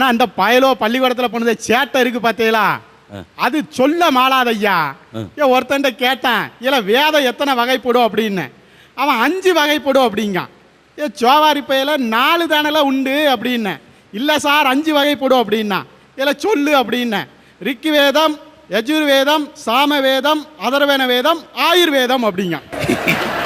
ஆனா அந்த பயலோ பள்ளிக்கூடத்துல பண்ணது சேட்டை இருக்கு பார்த்தீங்களா அது சொல்ல மாளாதையா ஏ ஒருத்தன்ட்ட கேட்டேன் இல்ல வேதம் எத்தனை வகைப்படும்? அப்படின்னு. அவன் அஞ்சு வகைப்படும் அப்படிங்கான். ஏ சோவாரி பயல நாலு தானல உண்டு அப்படின்னேன் இல்ல சார் அஞ்சு வகைப்படும் அப்படின்னா இல்ல சொல்லு அப்படின்னேன் ரிக்கு வேதம் யஜுர்வேதம் சாமவேதம் அதர்வன வேதம் ஆயுர்வேதம் அப்படிங்க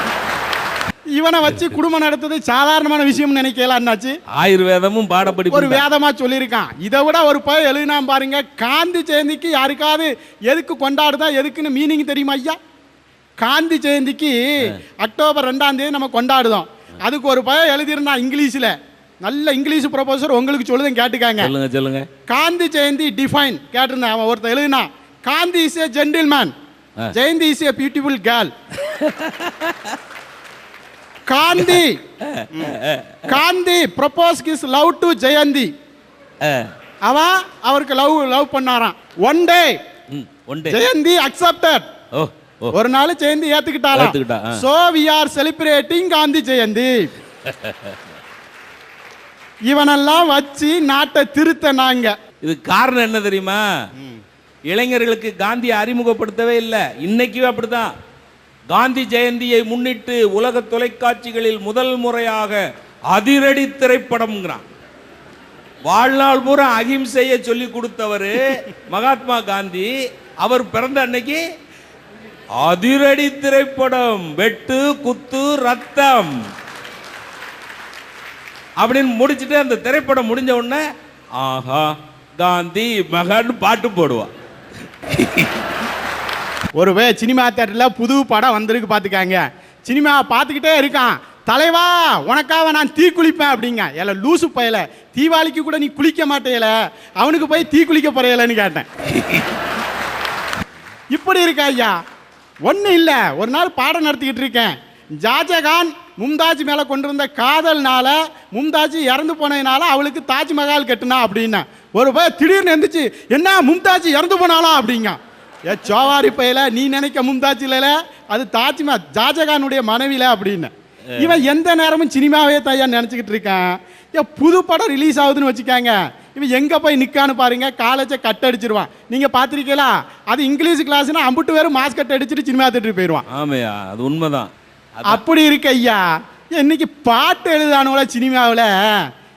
இவனை வச்சு குடும்பம் நடத்துறது சாதாரணமான விஷயம் நினைக்கல அண்ணாச்சு. ஆயுர்வேதமும் பாடப்படி ஒரு வேதமா சொல்லியிருக்கான். இதை விட ஒரு பய எழுதினா பாருங்க காந்தி ஜெயந்திக்கு யாருக்காவது எதுக்கு கொண்டாடுதா எதுக்குன்னு மீனிங் தெரியுமா ஐயா? காந்தி ஜெயந்திக்கு அக்டோபர் ரெண்டாம் தேதி நம்ம கொண்டாடுதோம். அதுக்கு ஒரு பய எழுதியிருந்தான் இங்கிலீஷில். நல்ல இங்கிலீஷ் ப்ரொஃபஸர் உங்களுக்கு சொல்லுதுன்னு கேட்டுக்காங்க. சொல்லுங்க சொல்லுங்க. காந்தி ஜெயந்தி டிஃபைன் கேட்டிருந்தேன். அவன் ஒருத்தர் எழுதினா Gandhi is a gentleman. Jayanthi is a beautiful girl Gandhi. Gandhi propose kiss love to Jayanthi அவன் அவருக்கு லவ் லவ் பண்ணாராம். One day hmm, one day Jayanthi accepted ஒரு நாள் ஜெயந்தி ஏத்துக்கிட்டாராம். ஏத்துக்கிட்டா, ஆ. So we are celebrating Gandhi Jayanthi இவனெல்லாம் வச்சு நாட்டை திருத்த நாங்க இது காரணம் என்ன தெரியுமா? இளைஞர்களுக்கு காந்தி அறிமுகப்படுத்தவே இல்லை. இன்னைக்கும் அப்படிதான் காந்தி ஜெயந்தியை முன்னிட்டு உலக தொலைக்காட்சிகளில் முதல் முறையாக அதிரடி திரைப்படம்ங்கிறான். வாழ்நாள் பூரா அகிம்சையை சொல்லி கொடுத்தவர் மகாத்மா காந்தி. அவர் பிறந்த அன்னைக்கு அதிரடி திரைப்படம் வெட்டு குத்து ரத்தம். அப்படின்னு முடிச்சுட்டு அந்த திரைப்படம் முடிஞ்ச உடனே ஆஹா காந்தி மகன் பாட்டு போடுவான் ஒருவே சினிமா தேட்டரில் புது படம் வந்திருக்கு பார்த்துக்காங்க சினிமா பார்த்துக்கிட்டே இருக்கான். தலைவா உனக்காக நான் தீ குளிப்பேன் அப்படிங்க. ஏல லூசு பயல. தீபாவளிக்கு கூட நீ குளிக்க மாட்டேல அவனுக்கு போய் தீ குளிக்க போறையலன்னு கேட்டேன். இப்படி இருக்கா ஐயா. ஒன்றும் இல்லை. ஒரு நாள் பாடம் நடத்திக்கிட்டு இருக்கேன். ஜாஜகான் மும்தாஜ் மேலே கொண்டிருந்த காதல்னால மும்தாஜ் இறந்து போனதுனால அவளுக்கு தாஜ்மஹால் கட்டுனா அப்படின்னா ஒரு போய் திடீர்னு எந்திரிச்சு என்ன மும்தாஜ் இறந்து போனாளா? அப்படிங்க. ஏ சோவாரி பையில நீ நினைக்க மும்தாஜ் இல்லைல அது தாஜ்மஹால் ஜாஜகானுடைய மனைவில அப்படின்னு. இவன் எந்த நேரமும் சினிமாவே தையா நினச்சிக்கிட்டு இருக்கான். ஏன் புது படம் ரிலீஸ் ஆகுதுன்னு வச்சுக்காங்க. இவன் எங்கே போய் நிற்கான்னு பாருங்க காலேஜை கட் அடிச்சிருவான். நீங்கள் பார்த்துருக்கீங்களா? அது இங்கிலீஷ் கிளாஸ்னா அம்புட்டு பேரும் மாஸ்க் கட் அடிச்சுட்டு சினிமா தேட்டருக்கு போயிடுவான். ஆமையா அது உண்மைதான். அப்படி இருக்கு ஐயா இன்னைக்கு பாட்டு எழுதானுல சினிமாவில்?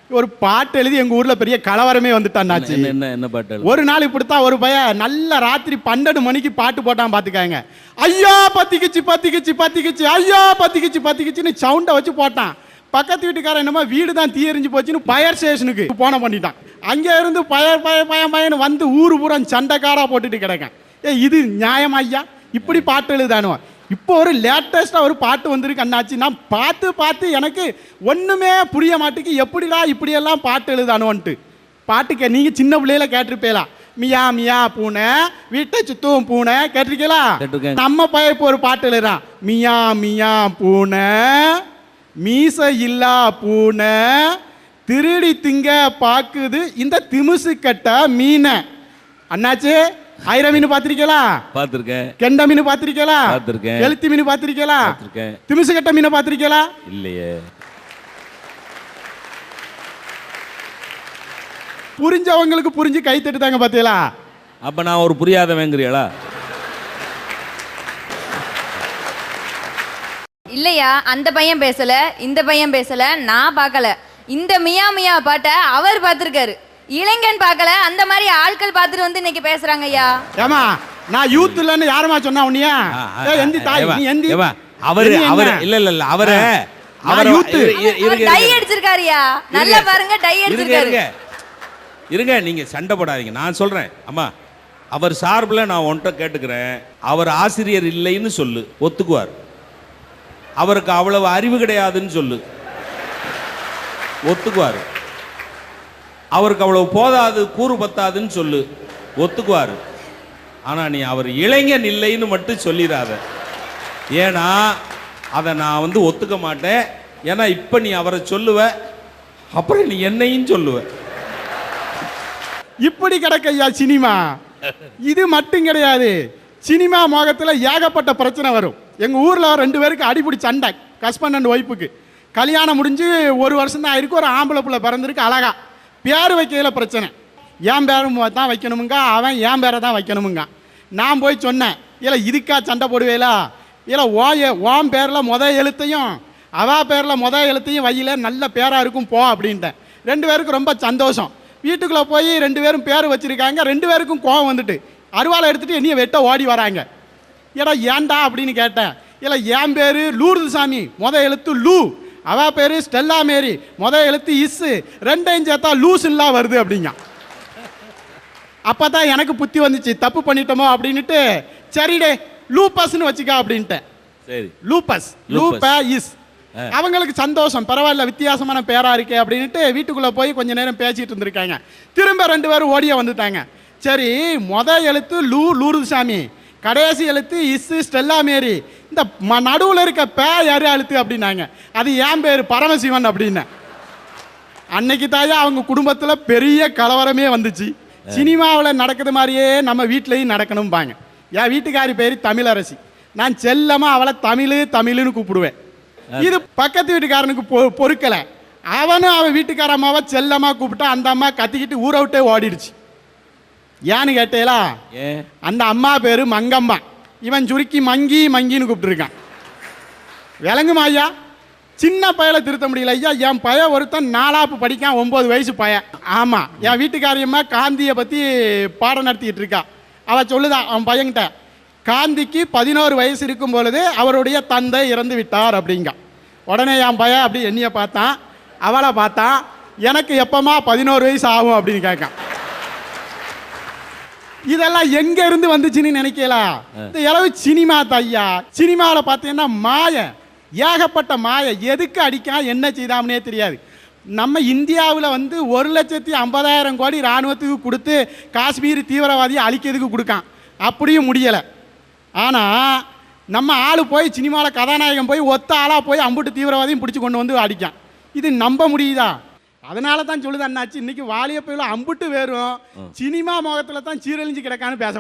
ஒரு பாட்டு எழுதி எங்கள் ஊரில் பெரிய கலவரமே வந்துட்டான்னாச்சு என்ன என்ன பாட்டு? ஒரு நாள் இப்படித்தான் ஒரு பையன் நல்ல ராத்திரி பன்னெண்டு மணிக்கு பாட்டு போட்டான் பார்த்துக்காங்க ஐயா பத்திக்கிச்சு பத்திக்கிச்சு பத்திக்கிச்சு ஐயா பத்திக்கிச்சு பத்திக்கிச்சுன்னு சவுண்டை வச்சு போட்டான். பக்கத்து வீட்டுக்காரன் என்னமோ வீடு தான் தீ எரிஞ்சு போச்சுன்னு பயர் ஸ்டேஷனுக்கு போன பண்ணிட்டான். அங்கே இருந்து பயர் பய பயம் பயன்னு வந்து ஊர் பூரா சண்டைக்காரா போட்டுட்டு கிடக்கேன். ஏ இது நியாயம் ஐயா? இப்படி பாட்டு எழுதானுவன் இப்போ ஒரு லேட்டஸ்ட்டாக ஒரு பாட்டு வந்திருக்கு அண்ணாச்சி. நான் பார்த்து பார்த்து எனக்கு ஒன்றுமே புரிய மாட்டேக்கு எப்படிடா இப்படியெல்லாம் பாட்டு எழுதானுவன்ட்டு. பாட்டுக்கு நீங்க சின்ன பிள்ளையில கேட்டிருப்பீங்களா? மியா மியா பூனை வீட்டை சுத்தும் பூனை கேட்டிருக்கீங்களா. நம்ம பையன் இப்போ ஒரு பாட்டு எழுதுறான். மியா மியா பூனை மீச இல்லா பூனை திருடி திங்க பாக்குது. இந்த திமுசு கட்ட மீனை. அண்ணாச்சி ஆயிரம் மீன் பார்த்திருக்கீங்களா? பார்த்திருக்கேன். கெண்ட மீன் பார்த்திருக்கீங்களா? பார்த்திருக்கேன். எழுத்து மீன் பார்த்திருக்கீங்களா? பார்த்திருக்கேன். திமுசு கட்ட மீனை பார்த்திருக்கீங்களா? இல்லையே. புரிஞ்சவங்களுக்கு புரிஞ்சு கை தட்டுதாங்க பார்த்தீங்களா அப்ப நான் ஒரு புரியாதவங்கிறீங்களா? இல்லையா அந்த பையன் பேசல இந்த பையன் பேசல நான் பார்க்கல. இந்த மியா மியா பாட்டை அவர் பார்த்திருக்காரு. இளைஞன் பார்க்கல அந்த மாதிரி ஆட்கள் பார்த்துட்டு வந்து இன்னைக்கு பேசுறாங்க ஐயா. ஏமா நான் யூத் இல்லைன்னு யாருமா சொன்னா உன்னையா? எந்தி தாய் நீ எந்தி. அவரு? அவரு இல்ல இல்ல இல்ல அவரு அவரு இருங்க, டை. அடிச்சிருக்காருயா நல்லா. பாருங்க டை அடிச்சிருக்காரு. இருங்க. இருங்க நீங்க சண்டை போடாதீங்க. நான் சொல்றேன் அம்மா அவர் சார்பில் நான் உன்கிட்ட கேட்டுக்கிறேன். அவர் ஆசிரியர் இல்லைன்னு சொல்லு ஒத்துக்குவார். அவருக்கு அவ்வளவு அறிவு கிடையாதுன்னு சொல்லு. ஒத்துக்குவார். அவருக்கு அவ்வளவு போதாது கூறு பத்தாதுன்னு சொல்லு. ஒத்துக்குவார். ஆனால் நீ அவர் இளைஞன் இல்லைன்னு மட்டும் சொல்லிடாத. ஏன்னா அதை நான் வந்து ஒத்துக்க மாட்டேன். ஏன்னா இப்போ நீ அவரை சொல்லுவ அப்புறம் நீ என்னையும் சொல்லுவ. இப்படி கிடக்கு ஐயா சினிமா? இது மட்டும் கிடையாது. சினிமா மோகத்தில் ஏகப்பட்ட பிரச்சனை வரும். எங்கள் ஊரில் ரெண்டு பேருக்கு அடிபிடி சண்டை ஹஸ்பண்ட் அண்ட் ஒய்ஃபுக்கு கல்யாணம் முடிஞ்சு ஒரு வருஷம் தான் ஆயிருக்கு ஒரு ஆம்பளை பிள்ளை பிறந்திருக்கு அழகா. பேர் வைக்கையில் பிரச்சனை. என் பேரும் தான் வைக்கணுமுங்க அவன் என் பேரை தான் வைக்கணுமுங்க. நான் போய் சொன்னேன் இல்லை இதுக்கா சண்டை போடுவேலா? இல்லை ஓ ஓம் பேரில் முத எழுத்தையும் அவா பேரில் முத எழுத்தையும் வையில நல்ல பேராக இருக்கும் போ அப்படின்ட்டேன். ரெண்டு பேருக்கும் ரொம்ப சந்தோஷம். வீட்டுக்குள்ளே போய் ரெண்டு பேரும் பேர் வச்சுருக்காங்க ரெண்டு பேருக்கும் கோவம் வந்துட்டு. அருவாளை எடுத்துகிட்டு என்னைய வெட்ட ஓடி வராங்க. ஏடா ஏன்டா? அப்படின்னு கேட்டேன். இல்லை என் பேர் லூர்து சாமி முத எழுத்து லூ. அவ பேர் ஸ்டெல்லா மேரி. முத எழுத்து இஸ்ஸு ரெண்டையும் சேர்த்தா லூஸ் இல்லா வருது அப்படிங்க அப்போ தான் எனக்கு புத்தி வந்துச்சு. தப்பு பண்ணிட்டோமோ அப்படின்னுட்டு சரிடே லூப்பஸ்னு வச்சுக்க அப்படின்ட்டேன். சரி. லூப்பஸ். Lupus. அவங்களுக்கு சந்தோஷம். பரவாயில்ல வித்தியாசமான பேரா இருக்கே அப்படின்ட்டு வீட்டுக்குள்ள போய் கொஞ்ச நேரம் பேசிட்டு இருந்திருக்காங்க. திரும்ப ரெண்டு பேரும் ஓடிய வந்துட்டாங்க. சரி மொத எழுத்து லூ லூருசாமி கடைசி எழுத்து இஸ்ஸு ஸ்டெல்லா மேரி. இந்த ம நடுவில் இருக்க பே யாரு எழுத்து அப்படின்னாங்க. அது ஏன் பேர் பரமசிவன் அப்படின்னேன் அன்னைக்கு தாயா அவங்க குடும்பத்தில் பெரிய கலவரமே வந்துச்சு. சினிமாவில் நடக்குது மாதிரியே நம்ம வீட்லேயும் நடக்கணும்பாங்க. என் வீட்டுக்காரி பேர் தமிழரசி. நான் செல்லமாக அவளை தமிழ் தமிழ்னு கூப்பிடுவேன். இது பக்கத்து வீட்டுக்காரனுக்கு பொ பொறுக்கலை. அவனும் அவன் வீட்டுக்கார அம்மாவை செல்லமாக கூப்பிட்டா அந்த அம்மா கத்திக்கிட்டு ஊரை விட்டே ஓடிடுச்சு. ஏன்னு கேட்டேலா? அந்த அம்மா பேர் மங்கம்மா. இவன் சுருக்கி மங்கி மங்கின்னு கூப்பிட்டுருக்கான். விளங்குமா ஐயா? சின்ன பயலை திருத்த முடியல ஐயா. என் பய ஒருத்தன் நாலாப்பு படிக்கான் ஒன்பது வயசு பையன். ஆமாம் என் வீட்டுக்காரியம்மா காந்தியை பற்றி பாடம் நடத்திக்கிட்டு இருக்கா. அவள் சொல்லுதா அவன் பையன்கிட்ட காந்திக்கு பதினோரு வயசு இருக்கும் பொழுது அவருடைய தந்தை இறந்து விட்டார் அப்படிங்க. உடனே என் பையன் அப்படி என்னைய பார்த்தான். அவளை பார்த்தான். எனக்கு எப்பமா பதினோரு வயசு ஆகும் அப்படின்னு கேட்கான். இதெல்லாம் எங்க இருந்து வந்துச்சுன்னு நினைக்கலா. இந்த இளவு சினிமா தையா சினிமாவில் பார்த்தீங்கன்னா மாய ஏகப்பட்ட மாய. எதுக்கு அடிக்கான் என்ன செய்தாம்னே தெரியாது. நம்ம இந்தியாவில் வந்து ஒரு லட்சத்தி ஐம்பதாயிரம் கோடி இராணுவத்துக்கு கொடுத்து காஷ்மீர் தீவிரவாதியை அழிக்கிறதுக்கு கொடுக்கான். அப்படியும் முடியலை. ஆனால் நம்ம ஆள் போய் சினிமாவில் கதாநாயகன் போய் ஒத்த ஆளாக போய் அம்புட்டு தீவிரவாதியும் பிடிச்சி கொண்டு வந்து அடிக்கான். இது நம்ப முடியுதா? அதனால தான் சொல்லுது அண்ணாச்சி இன்னைக்கு வாலிய போயில அம்புட்டு வேறும். சினிமா முகத்துல தான் சீரழிஞ்சு கிடக்கான்னு பேச